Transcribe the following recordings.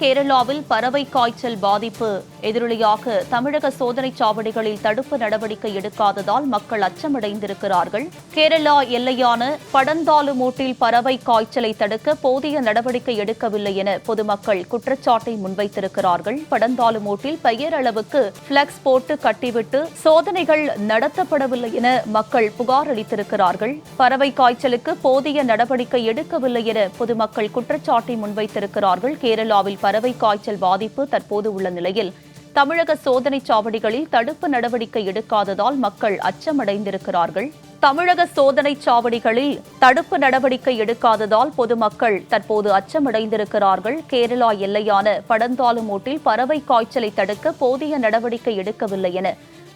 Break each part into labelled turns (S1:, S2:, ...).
S1: கேரளாவில் பறவை காய்ச்சல் பாதிப்பு. எதிரொலியாக தமிழக சோதனை சாவடிகளில் தடுப்பு நடவடிக்கை எடுக்காததால் மக்கள் அச்சமடைந்திருக்கிறார்கள். கேரளா எல்லையான படந்தாலுமூட்டில் பறவை காய்ச்சலை தடுக்க போதிய நடவடிக்கை எடுக்கவில்லை என பொதுமக்கள் குற்றச்சாட்டை முன்வைத்திருக்கிறார்கள். படந்தாலுமூட்டில் பெயரளவுக்கு பிளக்ஸ் போட்டு கட்டிவிட்டு சோதனைகள் நடத்தப்படவில்லை என மக்கள் புகார் அளித்திருக்கிறார்கள். பறவை காய்ச்சலுக்கு போதிய நடவடிக்கை எடுக்கவில்லை என பொதுமக்கள் குற்றச்சாட்டை முன்வைத்திருக்கிறார்கள். கேரளாவில் பறவை காய்ச்சல் பாதிப்பு தற்போது உள்ள நிலையில். தமிழக சோதனை சாவடிகளில் தடுப்பு நடவடிக்கை எடுக்காததால் மக்கள் அச்சமடைந்திருக்கிறார்கள். தமிழக சோதனை சாவடிகளில் தடுப்பு நடவடிக்கை எடுக்காததால் பொதுமக்கள் தற்போது அச்சமடைந்திருக்கிறார்கள். கேரளா எல்லையான படந்தாலுமூட்டில் பறவை காய்ச்சலை தடுக்க போதிய நடவடிக்கை எடுக்கவில்லை என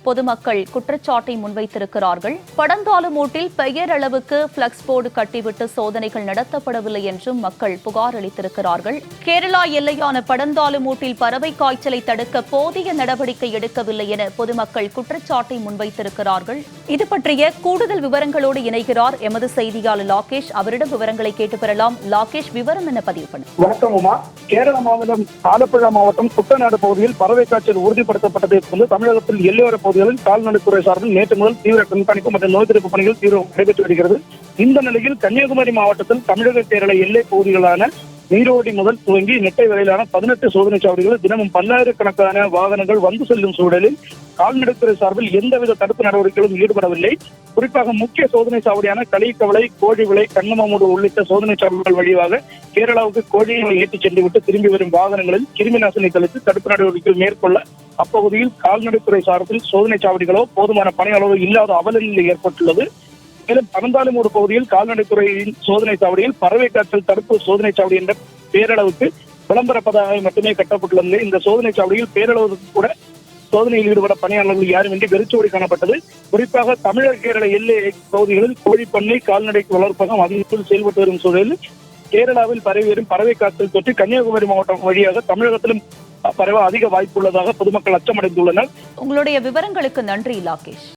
S1: பொதுமக்கள் குற்றச்சாட்டை முன்வைத்திருக்கிறார்கள். படந்தாலுமூட்டில் பெயரளவுக்கு பிளக்ஸ் போர்டு கட்டிவிட்டு சோதனைகள் நடத்தப்படவில்லை என்றும் மக்கள் புகார் அளித்திருக்கிறார்கள். கேரளா எல்லையான படந்தாலுமூட்டில் பறவை காய்ச்சலை தடுக்க போதிய நடவடிக்கை எடுக்கவில்லை என பொதுமக்கள் குற்றச்சாட்டை முன்வைத்திருக்கிறார்கள். இது பற்றிய கூடுதல் விவரங்களோடு இணைகிறார் எமது செய்தியாளர் லாகேஷ். அவரிடம் விவரங்களை கேட்டு பெறலாம் லாகேஷ் விவரம் என்ன பதிவு பண்ணு?
S2: வணக்கம் உமா. கேரள மாநிலம் ஆலப்புழா மாவட்டம் குட்டநாடு பகுதியில் பறவை காய்ச்சல் உறுதிப்படுத்தப்பட்டதை தொடர்ந்து தமிழகத்தில் எல்லையோர பகுதிகளில் கால்நடைத்துறை சார்பில் நேற்று முதல் தீவிர கண்காணிப்பு மற்றும் நோய் தடுப்பு பணிகள் தீவிரம் நடைபெற்று வருகிறது. இந்த நிலையில் கன்னியாகுமரி மாவட்டத்தில் தமிழக கேரள எல்லை பகுதிகளான நீரோடி முதல் துவங்கி நெட்டை வரையிலான பதினெட்டு சோதனை சாவடிகளில் தினமும் பல்லாயிரக்கணக்கான வாகனங்கள் வந்து செல்லும் சூழலில் கால்நடைத்துறை சார்பில் எந்தவித தடுப்பு நடவடிக்கைகளும் ஈடுபடவில்லை. குறிப்பாக முக்கிய சோதனை சாவடியான களிக்கவளை கோழிவிளை கண்ணமாமூடு உள்ளிட்ட சோதனை சாவடிகள் வழியாக கேரளாவுக்கு கோழிகளை ஏற்றிச் சென்றுவிட்டு திரும்பி வரும் வாகனங்களில் கிருமி நாசினி தெளித்து தடுப்பு நடவடிக்கைகள் மேற்கொள்ள அப்பகுதியில் கால்நடைத்துறை சார்பில் சோதனை சாவடிகளோ போதுமான பணியாளரோ இல்லாத அவலநிலை ஏற்பட்டுள்ளது. மேலும் பனந்தாலுமூடு பகுதியில் கால்நடைத்துறையின் சோதனை சாவடியில் பறவை காய்ச்சல் தடுப்பு சோதனை சாவடி என்ற பேரளவுக்கு விளம்பர பதாகை மட்டுமே கட்டப்பட்டுள்ளது. இந்த சோதனை சாவடியில் பேரளவுக்கு கூட சோதனையில் ஈடுபட பணியாளர்கள் யாருமின்றி வெறிச்சோடி காணப்பட்டது. குறிப்பாக தமிழக கேரள எல்லை பகுதிகளில் கோழிப்பண்ணை கால்நடை வளர்ப்பகம் அதிகத்தில் செயல்பட்டு வரும் சூழலில் கேரளாவில் பரவி வரும் பறவை காய்ச்சல் தொற்று கன்னியாகுமரி மாவட்டம் வழியாக தமிழகத்திலும் பரவ அதிக வாய்ப்பு உள்ளதாக பொதுமக்கள் அச்சமடைந்துள்ளனர்.
S1: உங்களுடைய விவரங்களுக்கு நன்றி லாகேஷ்